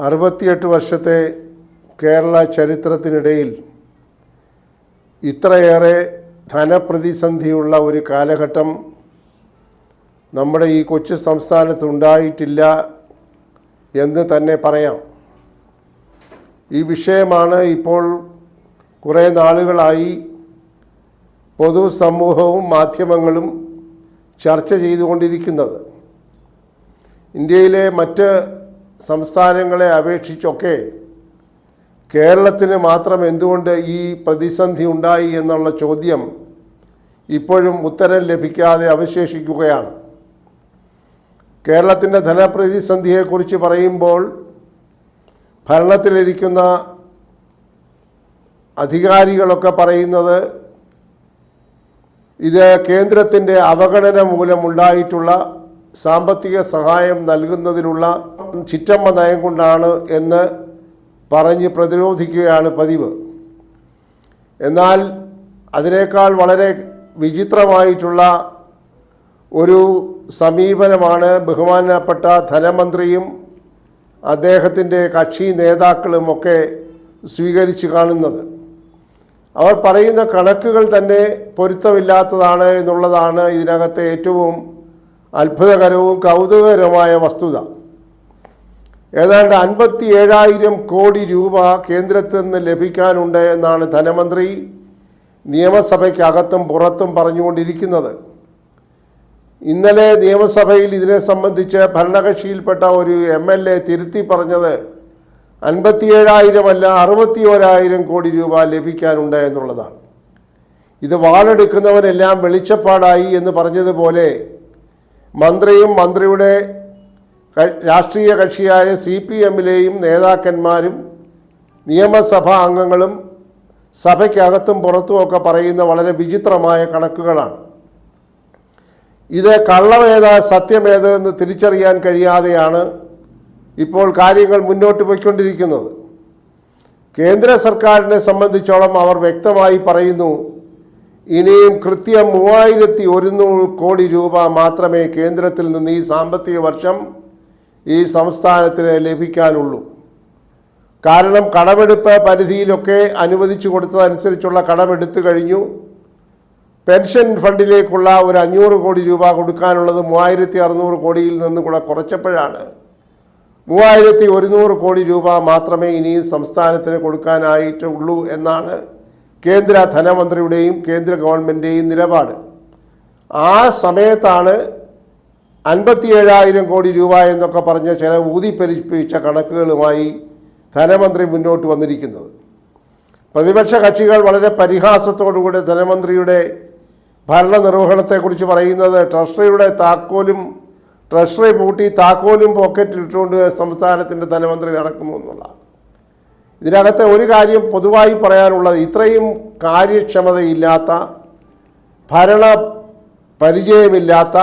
അറുപത്തിയെട്ട് വർഷത്തെ കേരള ചരിത്രത്തിനിടയിൽ ഇത്രയേറെ ധനപ്രതിസന്ധിയുള്ള ഒരു കാലഘട്ടം നമ്മുടെ ഈ കൊച്ചു സംസ്ഥാനത്തുണ്ടായിട്ടില്ല എന്ന് തന്നെ പറയാം. ഈ വിഷയമാണ് ഇപ്പോൾ കുറേ നാളുകളായി പൊതുസമൂഹവും മാധ്യമങ്ങളും ചർച്ച ചെയ്തുകൊണ്ടിരിക്കുന്നത്. ഇന്ത്യയിലെ മറ്റ് സംസ്ഥാനങ്ങളെ അപേക്ഷിച്ചൊക്കെ കേരളത്തിന് മാത്രം എന്തുകൊണ്ട് ഈ പ്രതിസന്ധി ഉണ്ടായി എന്നുള്ള ചോദ്യം ഇപ്പോഴും ഉത്തരം ലഭിക്കാതെ അവശേഷിക്കുകയാണ്. കേരളത്തിന്റെ ധനപ്രതിസന്ധിയെക്കുറിച്ച് പറയുമ്പോൾ ഭരണത്തിലിരിക്കുന്ന അധികാരികളൊക്കെ പറയുന്നത് ഇത് കേന്ദ്രത്തിന്റെ അവഗണന മൂലമുണ്ടായിട്ടുള്ള സാമ്പത്തിക സഹായം നൽകുന്നതിനുള്ള ചിറ്റമ്മ നയം കൊണ്ടാണ് എന്ന് പറഞ്ഞ് പ്രതിരോധിക്കുകയാണ് പതിവ്. എന്നാൽ അതിനേക്കാൾ വളരെ വിചിത്രമായിട്ടുള്ള ഒരു സമീപനമാണ് ബഹുമാനപ്പെട്ട ധനമന്ത്രിയും അദ്ദേഹത്തിന്റെ കക്ഷി നേതാക്കളുമൊക്കെ സ്വീകരിച്ച് കാണുന്നത്. അവർ പറയുന്ന കണക്കുകൾ തന്നെ പൊരുത്തമില്ലാത്തതാണ് എന്നുള്ളതാണ് ഇതിനകത്തെ ഏറ്റവും അത്ഭുതകരവും കൗതുകകരമായ വസ്തുത. ഏതാണ്ട് അൻപത്തി ഏഴായിരം കോടി രൂപ കേന്ദ്രത്തിൽ നിന്ന് ലഭിക്കാനുണ്ട് എന്നാണ് ധനമന്ത്രി നിയമസഭയ്ക്കകത്തും പുറത്തും പറഞ്ഞുകൊണ്ടിരിക്കുന്നത്. ഇന്നലെ നിയമസഭയിൽ ഇതിനെ സംബന്ധിച്ച് ഭരണകക്ഷിയിൽപ്പെട്ട ഒരു എം എൽ എ തിരുത്തി പറഞ്ഞത് അൻപത്തിയേഴായിരം അല്ല അറുപത്തി ഓരായിരം കോടി രൂപ ലഭിക്കാനുണ്ട് എന്നുള്ളതാണ്. ഇത് വാളെടുക്കുന്നവനെല്ലാം വെളിച്ചപ്പാടായി എന്ന് പറഞ്ഞതുപോലെ മന്ത്രിയും മന്ത്രിയുടെ രാഷ്ട്രീയ കക്ഷിയായ സി പി എമ്മിലെയും നേതാക്കന്മാരും നിയമസഭാ അംഗങ്ങളും സഭയ്ക്കകത്തും പുറത്തുമൊക്കെ പറയുന്ന വളരെ വിചിത്രമായ കണക്കുകളാണ്. ഇത് കള്ളമേത സത്യമേത് എന്ന് തിരിച്ചറിയാൻ കഴിയാതെയാണ് ഇപ്പോൾ കാര്യങ്ങൾ മുന്നോട്ട് പോയിക്കൊണ്ടിരിക്കുന്നത്. കേന്ദ്ര സർക്കാരിനെ സംബന്ധിച്ചോളം അവർ വ്യക്തമായി പറയുന്നു ഇനിയും കൃത്യം മൂവായിരത്തി ഒരുന്നൂറ് കോടി രൂപ മാത്രമേ കേന്ദ്രത്തിൽ നിന്ന് ഈ സാമ്പത്തിക വർഷം ഈ സംസ്ഥാനത്തിന് ലഭിക്കാനുള്ളൂ. കാരണം കടമെടുപ്പ് പരിധിയിലൊക്കെ അനുവദിച്ചു കൊടുത്തതനുസരിച്ചുള്ള കടമെടുത്തു കഴിഞ്ഞു. പെൻഷൻ ഫണ്ടിലേക്കുള്ള ഒരു അഞ്ഞൂറ് കോടി രൂപ കൊടുക്കാനുള്ളത് മൂവായിരത്തി അറുന്നൂറ് കോടിയിൽ നിന്ന് കൂടെ കുറച്ചപ്പോഴാണ്. മൂവായിരത്തി ഒരുന്നൂറ് കോടി രൂപ മാത്രമേ ഇനി സംസ്ഥാനത്തിന് കൊടുക്കാനായിട്ടുള്ളൂ എന്നാണ് കേന്ദ്ര ധനമന്ത്രിയുടെയും കേന്ദ്ര ഗവൺമെന്റിന്റെയും നിലപാട്. ആ സമയത്താണ് അൻപത്തിയേഴായിരം കോടി രൂപ എന്നൊക്കെ പറഞ്ഞ ചില ഊതിപ്പെരിപ്പിച്ച കണക്കുകളുമായി ധനമന്ത്രി മുന്നോട്ട് വന്നിരിക്കുന്നത്. പ്രതിപക്ഷ കക്ഷികൾ വളരെ പരിഹാസത്തോടുകൂടി ധനമന്ത്രിയുടെ ഭരണനിർവഹണത്തെക്കുറിച്ച് പറയുന്നത് ട്രഷറിയുടെ താക്കോലും ട്രഷറി പൂട്ടി താക്കോലും പോക്കറ്റിലിട്ടുകൊണ്ട് സംസ്ഥാനത്തിന്റെ ധനമന്ത്രി നടക്കുന്നു എന്നുള്ളതാണ്. ഇതിനകത്തെ ഒരു കാര്യം പൊതുവായി പറയാനുള്ളത് ഇത്രയും കാര്യക്ഷമതയില്ലാത്ത ഭരണ പരിചയമില്ലാത്ത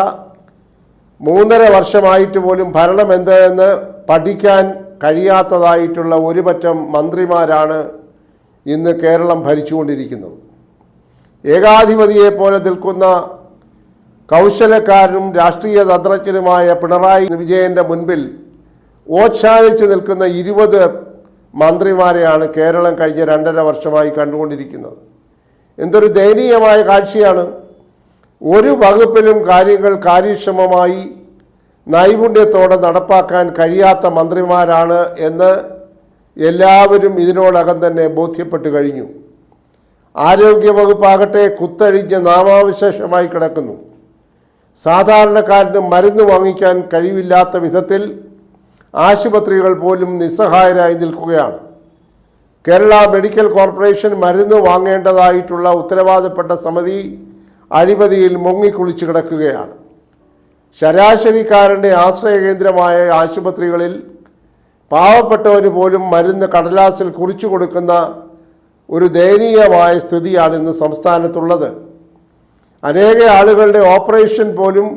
മൂന്നര വർഷമായിട്ട് പോലും ഭരണം എന്തെന്ന് പഠിക്കാൻ കഴിയാത്തതായിട്ടുള്ള ഒരുപറ്റം മന്ത്രിമാരാണ് ഇന്ന് കേരളം ഭരിച്ചുകൊണ്ടിരിക്കുന്നത്. ഏകാധിപതിയെ പോലെ നിൽക്കുന്ന കൗശലക്കാരനും രാഷ്ട്രീയ തന്ത്രജ്ഞനുമായ പിണറായി വിജയന്റെ മുൻപിൽ ഓച്ഛാനിച്ച് നിൽക്കുന്ന ഇരുപത് മന്ത്രിമാരെയാണ് കേരളം കഴിഞ്ഞ രണ്ടര വർഷമായി കണ്ടുകൊണ്ടിരിക്കുന്നത്. എന്തൊരു ദയനീയമായ കാഴ്ചയാണ്. ഒരു വകുപ്പിലും കാര്യങ്ങൾ കാര്യക്ഷമമായി നൈപുണ്യത്തോടെ നടപ്പാക്കാൻ കഴിയാത്ത മന്ത്രിമാരാണ് എന്ന് എല്ലാവരും ഇതിനോടകം തന്നെ ബോധ്യപ്പെട്ടു കഴിഞ്ഞു. ആരോഗ്യ ആരോഗ്യവകുപ്പാകട്ടെ കുത്തഴിഞ്ഞ് നാമാവശേഷമായി കിടക്കുന്നു. സാധാരണക്കാരന് മരുന്ന് വാങ്ങിക്കാൻ കഴിവില്ലാത്ത വിധത്തിൽ ആശുപത്രികൾ പോലും നിസ്സഹായരായി നിൽക്കുകയാണ്. കേരള മെഡിക്കൽ കോർപ്പറേഷൻ മരുന്ന് വാങ്ങേണ്ടതായിട്ടുള്ള ഉത്തരവാദപ്പെട്ട സമിതി അഴിമതിയിൽ മുങ്ങിക്കുളിച്ച് കിടക്കുകയാണ്. ശരാശരിക്കാരന്റെ ആശ്രയ കേന്ദ്രമായ ആശുപത്രികളിൽ പാവപ്പെട്ടവന് പോലും മരുന്ന് കടലാസിൽ കുറിച്ചു കൊടുക്കുന്ന ഒരു ദയനീയമായ സ്ഥിതിയാണ് ഇന്ന് സംസ്ഥാനത്തുള്ളത്. അനേക ആളുകളുടെ ഓപ്പറേഷൻ പോലും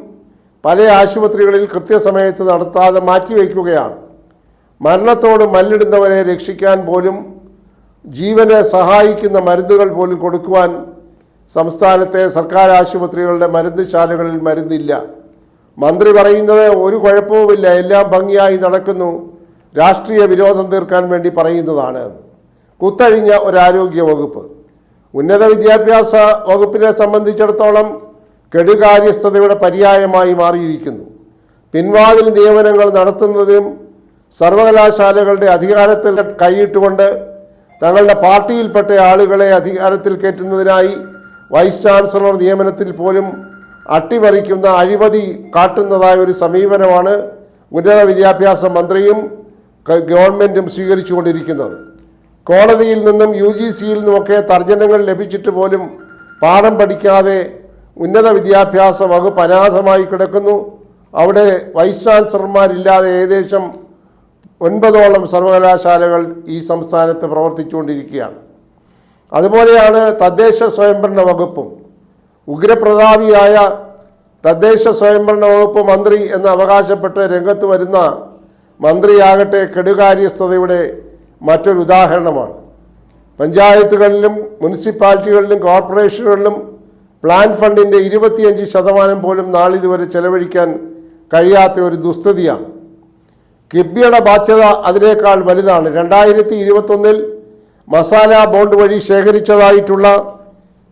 പല ആശുപത്രികളിൽ കൃത്യസമയത്ത് നടത്താതെ മാറ്റിവെക്കുകയാണ് മരണത്തോട് മല്ലിടുന്നവരെ രക്ഷിക്കാൻ പോലും ജീവനെ സഹായിക്കുന്ന മരുന്നുകൾ പോലും കൊടുക്കുവാൻ സംസ്ഥാനത്തെ സർക്കാർ ആശുപത്രികളുടെ മരുന്നുശാലകളിൽ മരുന്നില്ല. മന്ത്രി പറയുന്നത് ഒരു കുഴപ്പവുമില്ല എല്ലാം ഭംഗിയായി നടക്കുന്നു രാഷ്ട്രീയ വിരോധം തീർക്കാൻ വേണ്ടി പറയുന്നതാണ് കുത്തഴിഞ്ഞ ഒരു ആരോഗ്യ വകുപ്പ്. ഉന്നത വിദ്യാഭ്യാസ വകുപ്പിനെ സംബന്ധിച്ചിടത്തോളം കെടുകാര്യസ്ഥതയുടെ പര്യായമായി മാറിയിരിക്കുന്നു. പിൻവാതിൽ നിയമനങ്ങൾ നടത്തുന്നതിനും സർവകലാശാലകളുടെ അധികാരത്തിൽ കൈയിട്ടുകൊണ്ട് തങ്ങളുടെ പാർട്ടിയിൽപ്പെട്ട ആളുകളെ അധികാരത്തിൽ കയറ്റുന്നതിനായി വൈസ് ചാൻസലർ നിയമനത്തിൽ പോലും അട്ടിമറിക്കുന്ന അഴിമതി കാട്ടുന്നതായ ഒരു സമീപനമാണ് ഉന്നത വിദ്യാഭ്യാസ മന്ത്രിയും ഗവൺമെന്റും സ്വീകരിച്ചുകൊണ്ടിരിക്കുന്നത്. കോടതിയിൽ നിന്നും യു ജി സിയിൽ നിന്നുമൊക്കെ തർജനങ്ങൾ ലഭിച്ചിട്ട് പോലും പാഠം പഠിക്കാതെ ഉന്നത വിദ്യാഭ്യാസ വകുപ്പ് അനാഥമായി കിടക്കുന്നു. അവിടെ വൈസ് ചാൻസലർമാരില്ലാതെ ഏകദേശം ഒൻപതോളം സർവകലാശാലകൾ ഈ സംസ്ഥാനത്ത് പ്രവർത്തിച്ചുകൊണ്ടിരിക്കുകയാണ്. അതുപോലെയാണ് തദ്ദേശ സ്വയംഭരണ വകുപ്പും. ഉഗ്രപ്രതാപിയായ തദ്ദേശ സ്വയംഭരണ വകുപ്പ് മന്ത്രി എന്ന് അവകാശപ്പെട്ട് രംഗത്ത് വരുന്ന മന്ത്രിയാകട്ടെ കെടുകാര്യസ്ഥതയുടെ മറ്റൊരു ഉദാഹരണമാണ്. പഞ്ചായത്തുകളിലും മുനിസിപ്പാലിറ്റികളിലും കോർപ്പറേഷനുകളിലും പ്ലാൻ ഫണ്ടിന്റെ ഇരുപത്തിയഞ്ച് ശതമാനം പോലും നാളിതുവരെ ചെലവഴിക്കാൻ കഴിയാത്ത ഒരു ദുസ്ഥിതിയാണ്. കിബിയുടെ ബാധ്യത അതിനേക്കാൾ വലുതാണ്. രണ്ടായിരത്തി ഇരുപത്തൊന്നിൽ മസാല ബോണ്ട് വഴി ശേഖരിച്ചതായിട്ടുള്ള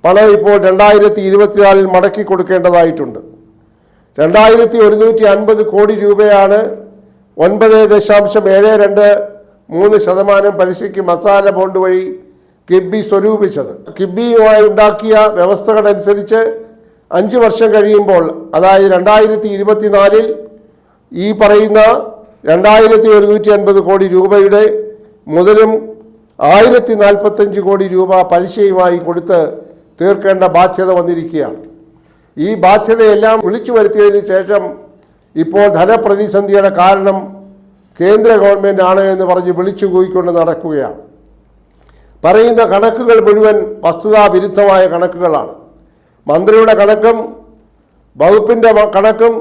പണം ഇപ്പോൾ രണ്ടായിരത്തി ഇരുപത്തിനാലിൽ മടക്കി കൊടുക്കേണ്ടതായിട്ടുണ്ട്. രണ്ടായിരത്തി ഒരുന്നൂറ്റി അൻപത് കോടി രൂപയാണ് ഒൻപത് ദശാംശം ഏഴ് രണ്ട് മൂന്ന് ശതമാനം പലിശയ്ക്ക് മസാല ബോണ്ട് വഴി കിബി സ്വരൂപിച്ചത്. കിബിയുമായി ഉണ്ടാക്കിയ വ്യവസ്ഥകളനുസരിച്ച് അഞ്ച് വർഷം കഴിയുമ്പോൾ അതായത് രണ്ടായിരത്തി ഇരുപത്തിനാലിൽ ഈ പറയുന്ന രണ്ടായിരത്തി ഒരുന്നൂറ്റി അൻപത് കോടി രൂപയുടെ മുതലും ആയിരത്തി നാൽപ്പത്തഞ്ച് കോടി രൂപ പലിശയുമായി കൊടുത്ത് തീർക്കേണ്ട ബാധ്യത വന്നിരിക്കുകയാണ്. ഈ ബാധ്യതയെല്ലാം വിളിച്ചു വരുത്തിയതിന് ശേഷം ഇപ്പോൾ ധനപ്രതിസന്ധിയുടെ കാരണം കേന്ദ്ര ഗവൺമെന്റ് ആണ് എന്ന് പറഞ്ഞ് വിളിച്ചു കൂയിക്കൊണ്ട് നടക്കുകയാണ്. പറയുന്ന കണക്കുകൾ മുഴുവൻ വസ്തുതാവിരുദ്ധമായ കണക്കുകളാണ്. മന്ത്രിയുടെ കണക്കും വകുപ്പിന്റെ കണക്കും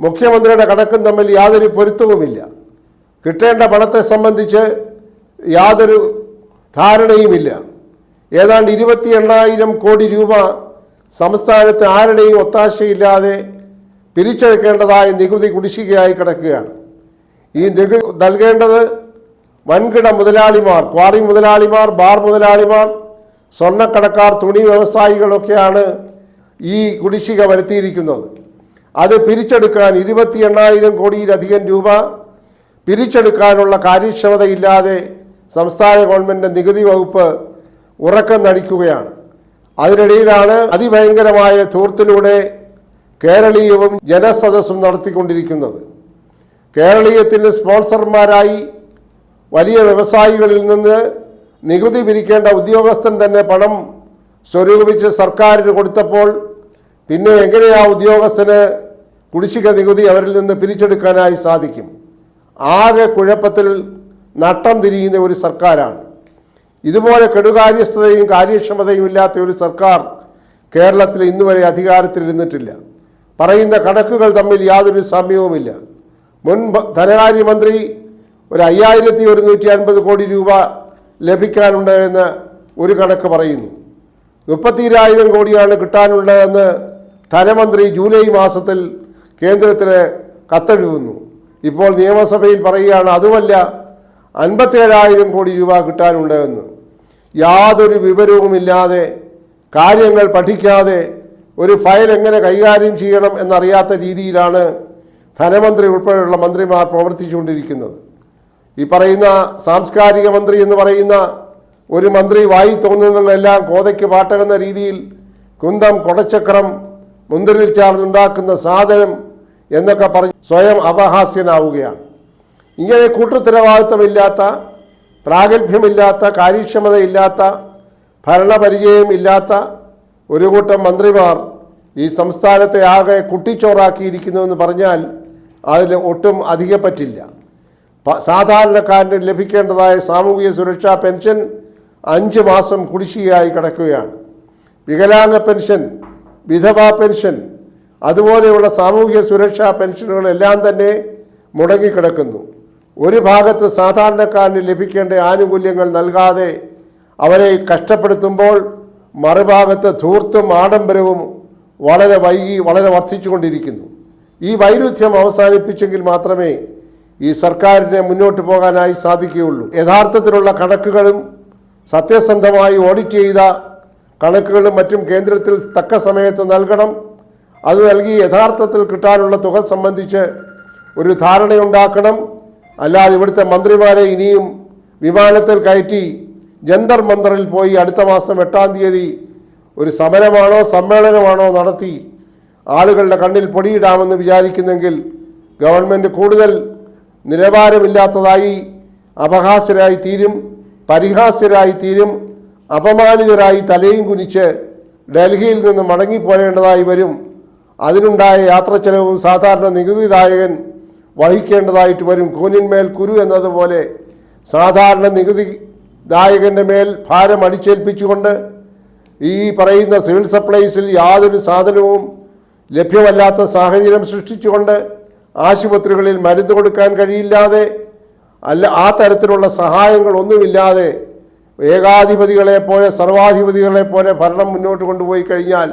മുഖ്യമന്ത്രിയുടെ കണക്കും തമ്മിൽ യാതൊരു പൊരുത്തവുമില്ല. കിട്ടേണ്ട പണത്തെ സംബന്ധിച്ച് യാതൊരു ധാരണയുമില്ല. ഏതാണ്ട് ഇരുപത്തി എണ്ണായിരം കോടി രൂപ സംസ്ഥാനത്ത് ആരുടെയും ഒത്താശയില്ലാതെ പിരിച്ചെടുക്കേണ്ടതായ നികുതി കുടിശ്ശികയായി കിടക്കുകയാണ്. ഈ നികുതി നൽകേണ്ടത് വൻകിട മുതലാളിമാർ ക്വാറി മുതലാളിമാർ ബാർ മുതലാളിമാർ സ്വർണക്കടക്കാർ തുണി വ്യവസായികളൊക്കെയാണ് ഈ കുടിശ്ശിക വരുത്തിയിരിക്കുന്നത്. അത് പിരിച്ചെടുക്കാൻ ഇരുപത്തി എണ്ണായിരം കോടിയിലധികം രൂപ പിരിച്ചെടുക്കാനുള്ള കാര്യക്ഷമതയില്ലാതെ സംസ്ഥാന ഗവൺമെന്റ് നികുതി വകുപ്പ് ഉറക്കം നടിക്കുകയാണ്. അതിനിടയിലാണ് അതിഭയങ്കരമായ ധൂർത്തിലൂടെ കേരളീയവും ജനസദസ്സും നടത്തിക്കൊണ്ടിരിക്കുന്നത്. കേരളീയത്തിന് സ്പോൺസർമാരായി വലിയ വ്യവസായികളിൽ നിന്ന് നികുതി പിരിക്കേണ്ട ഉദ്യോഗസ്ഥൻ തന്നെ പണം സ്വരൂപിച്ച് സർക്കാരിന് കൊടുത്തപ്പോൾ പിന്നെ എങ്ങനെ ആ ഉദ്യോഗസ്ഥന് കുടിശ്ശിക നികുതി അവരിൽ നിന്ന് പിരിച്ചെടുക്കാനായി സാധിക്കും? ആകെ കുഴപ്പത്തിൽ നട്ടം തിരിയുന്ന ഒരു സർക്കാരാണ്. ഇതുപോലെ കെടുകാര്യസ്ഥതയും കാര്യക്ഷമതയും ഇല്ലാത്ത ഒരു സർക്കാർ കേരളത്തിൽ ഇന്നുവരെ അധികാരത്തിലിരുന്നിട്ടില്ല. പറയുന്ന കണക്കുകൾ തമ്മിൽ യാതൊരു സാമ്യവുമില്ല. മുൻ ധനകാര്യമന്ത്രി ഒരു അയ്യായിരത്തി ഒരുന്നൂറ്റി അൻപത് കോടി രൂപ ലഭിക്കാനുണ്ട് എന്ന് ഒരു കണക്ക് പറയുന്നു. മുപ്പത്തിരായിരം കോടിയാണ് കിട്ടാനുള്ളതെന്ന് ധനമന്ത്രി ജൂലൈ മാസത്തിൽ കേന്ദ്രത്തിന് കത്തെഴുതുന്നു. ഇപ്പോൾ നിയമസഭയിൽ പറയുകയാണ് അതുമല്ല അൻപത്തേഴായിരം കോടി രൂപ കിട്ടാനുണ്ട് എന്ന് യാതൊരു വിവരവുമില്ലാതെ കാര്യങ്ങൾ പഠിക്കാതെ ഒരു ഫയൽ എങ്ങനെ കൈകാര്യം ചെയ്യണം എന്നറിയാത്ത രീതിയിലാണ് ധനമന്ത്രി ഉൾപ്പെടെയുള്ള മന്ത്രിമാർ പ്രവർത്തിച്ചുകൊണ്ടിരിക്കുന്നത്. ഈ പറയുന്ന സാംസ്കാരിക മന്ത്രി എന്ന് പറയുന്ന ഒരു മന്ത്രി വായി തോന്നുന്നതെല്ലാം കോതയ്ക്ക് പാട്ടകുന്ന രീതിയിൽ കുന്തം കൊടച്ചക്രം മുന്തിരിൽ ചാർന്നുണ്ടാക്കുന്ന സാധനം എന്നൊക്കെ പറഞ്ഞ് സ്വയം അപഹാസ്യനാവുകയാണ്. ഇങ്ങനെ കൂട്ടുത്തരവാദിത്തമില്ലാത്ത പ്രാഗൽഭ്യമില്ലാത്ത കാര്യക്ഷമതയില്ലാത്ത ഭരണപരിചയം ഇല്ലാത്ത ഒരു കൂട്ടം മന്ത്രിമാർ ഈ സംസ്ഥാനത്തെ ആകെ കുട്ടിച്ചോറാക്കിയിരിക്കുന്നു എന്ന് പറഞ്ഞാൽ അതിൽ ഒട്ടും അധികപ്പറ്റില്ല. സാധാരണക്കാരന് ലഭിക്കേണ്ടതായ സാമൂഹിക സുരക്ഷാ പെൻഷൻ അഞ്ച് മാസം കുടിശ്ശികയായി കിടക്കുകയാണ്. വികലാംഗ പെൻഷൻ വിധവാ പെൻഷൻ അതുപോലെയുള്ള സാമൂഹിക സുരക്ഷാ പെൻഷനുകളെല്ലാം തന്നെ മുടങ്ങിക്കിടക്കുന്നു. ഒരു ഭാഗത്ത് സാധാരണക്കാരന് ലഭിക്കേണ്ട ആനുകൂല്യങ്ങൾ നൽകാതെ അവരെ കഷ്ടപ്പെടുത്തുമ്പോൾ മറുഭാഗത്ത് ധൂർത്തും ആഡംബരവും വളരെ വൈകി വളരെ വർദ്ധിച്ചുകൊണ്ടിരിക്കുന്നു. ഈ വൈരുദ്ധ്യം അവസാനിപ്പിച്ചെങ്കിൽ മാത്രമേ ഈ സർക്കാരിനെ മുന്നോട്ട് പോകാനായി സാധിക്കുകയുള്ളൂ. യഥാർത്ഥത്തിലുള്ള കണക്കുകളും സത്യസന്ധമായി ഓഡിറ്റ് ചെയ്ത കണക്കുകളും മറ്റും കേന്ദ്രത്തിൽ തക്ക സമയത്ത് നൽകണം. അത് നൽകി യഥാർത്ഥത്തിൽ കിട്ടാനുള്ള തുക സംബന്ധിച്ച് ഒരു ധാരണയുണ്ടാക്കണം. അല്ലാതെ ഇവിടുത്തെ മന്ത്രിമാരെ ഇനിയും വിമാനത്തിൽ കയറ്റി ജന്തർ മന്ദറിൽ പോയി അടുത്ത മാസം എട്ടാം തീയതി ഒരു സമരമാണോ സമ്മേളനമാണോ നടത്തി ആളുകളുടെ കണ്ണിൽ പൊടിയിടാമെന്ന് വിചാരിക്കുന്നെങ്കിൽ ഗവൺമെന്റ് കൂടുതൽ നിലവാരമില്ലാത്തതായി അപഹാസ്യരായി തീരും പരിഹാസ്യരായി തീരും അപമാനിതരായി തലയും കുനിച്ച് ഡൽഹിയിൽ നിന്ന് മടങ്ങിപ്പോരേണ്ടതായി വരും. അതിനുണ്ടായ യാത്ര ചെലവും സാധാരണ നികുതിദായകൻ വഹിക്കേണ്ടതായിട്ട് വരും. കൂനിന്മേൽ കുരു എന്നതുപോലെ സാധാരണ നികുതി ദായകന്റെ മേൽ ഭാരം അടിച്ചേൽപ്പിച്ചുകൊണ്ട് ഈ പറയുന്ന സിവിൽ സപ്ലൈസിൽ യാതൊരു സാധനവും ലഭ്യമല്ലാത്ത സാഹചര്യം സൃഷ്ടിച്ചുകൊണ്ട് ആശുപത്രികളിൽ മരുന്ന് കൊടുക്കാൻ കഴിയില്ലാതെ അല്ല ആ തരത്തിലുള്ള സഹായങ്ങളൊന്നുമില്ലാതെ ഏകാധിപതികളെ പോലെ സർവാധിപതികളെ പോലെ ഭരണം മുന്നോട്ട് കൊണ്ടുപോയി കഴിഞ്ഞാൽ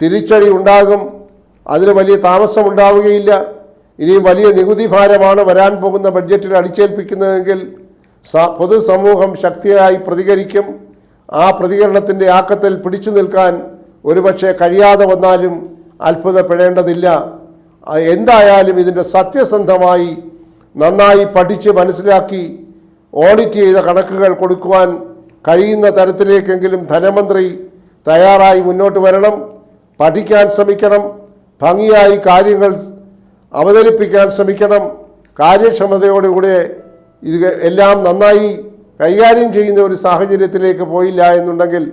തിരിച്ചടി ഉണ്ടാകും. അതിന് വലിയ താമസമുണ്ടാവുകയില്ല ഇനിയും വലിയ നികുതി ഭാരമാണ് വരാൻ പോകുന്ന ബഡ്ജറ്റിൽ അടിച്ചേൽപ്പിക്കുന്നതെങ്കിൽ പൊതുസമൂഹം ശക്തിയായി പ്രതികരിക്കും. ആ പ്രതികരണത്തിന്റെ ആക്കത്തിൽ പിടിച്ചു നിൽക്കാൻ ഒരുപക്ഷെ കഴിയാതെ വന്നാലും അത്ഭുതപ്പെടേണ്ടതില്ല. എന്തായാലും ഇതിന്റെ സത്യസന്ധമായി നന്നായി പഠിച്ച് മനസ്സിലാക്കി ഓഡിറ്റ് ചെയ്ത കണക്കുകൾ കൊടുക്കുവാൻ കഴിയുന്ന തരത്തിലേക്കെങ്കിലും ധനമന്ത്രി തയ്യാറായി മുന്നോട്ട് വരണം പഠിക്കാൻ ശ്രമിക്കണം ഭംഗിയായി കാര്യങ്ങൾ അവതരിപ്പിക്കാൻ ശ്രമിക്കണം കാര്യക്ഷമതയോടുകൂടെ ഇത് എല്ലാം നന്നായി കൈകാര്യം ചെയ്യുന്ന ഒരു സാഹചര്യത്തിലേക്ക് പോയില്ല എന്നുണ്ടെങ്കിൽ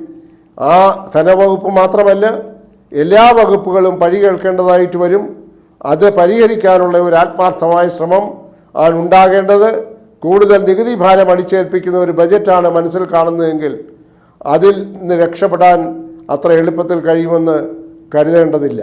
ആ ധനവകുപ്പ് മാത്രമല്ല എല്ലാ വകുപ്പുകളും പഴി കേൾക്കേണ്ടതായിട്ട് വരും. അത് പരിഹരിക്കാനുള്ള ഒരു ആത്മാർത്ഥമായ ശ്രമം ആണ് ഉണ്ടാകേണ്ടത്. കൂടുതൽ നികുതി ഭാരം അടിച്ചേൽപ്പിക്കുന്ന ഒരു ബജറ്റാണ് മനസ്സിൽ കാണുന്നതെങ്കിൽ അതിൽ നിന്ന് രക്ഷപ്പെടാൻ അത്ര എളുപ്പത്തിൽ കഴിയുമെന്ന് കരുതേണ്ടതില്ല.